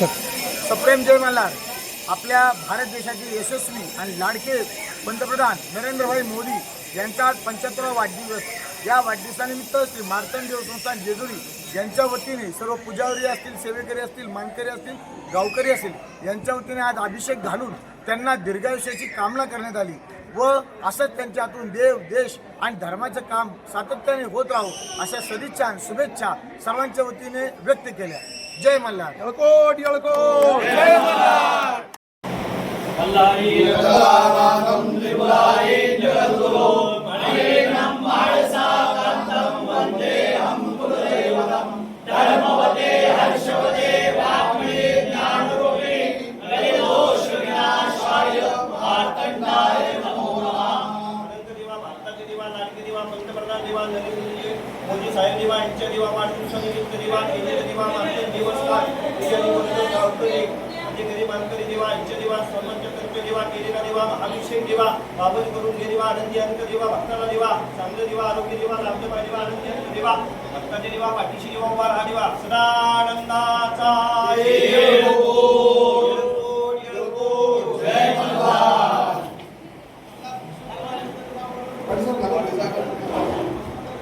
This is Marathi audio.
सप्रेम जय मल्हार. आपल्या भारत देशाचे यशस्वी आणि लाडके पंतप्रधान नरेंद्रभाई मोदी यांचा आज पंच्याहत्तरावा वाढदिवस. या वाढदिवसानिमित्त श्री मार्तंडेव संस्थान जेजुरी यांच्या वतीने सर्व पुजारी असतील सेवेकरी असतील मानकरी असतील गावकरी असतील यांच्या वतीने आज अभिषेक घालून त्यांना दीर्घायुष्याची कामना करण्यात आली. व असंच त्यांच्या हातून देव देश आणि धर्माचं काम सातत्याने होत राहो अशा सदिच्छा आणि शुभेच्छा सर्वांच्या वतीने व्यक्त केल्या. जय मल्हार. येळकोट येळकोट. जय मल्हार. अनंत दिवा भारताचे दिवा लाडके दिवा पंतप्रधान दिवा नरेंद्र मोदी साहेब दिवा यांच्या दिवा वाढदिवसानिमित्त दिवा केंद्र देवांतरी देवा इंच देवा सर्वांच्या देवा केलेला देवा अभिषेक देवा बाबत करून घे आनंदी अंक देवा भक्ताला देवा चांगलं देवा आरोग्य देवा रामदेवा देवा आनंदी अंक देवा भक्ताचे देवा पाठीशी देवा उभार हा देवा सदानंदाचा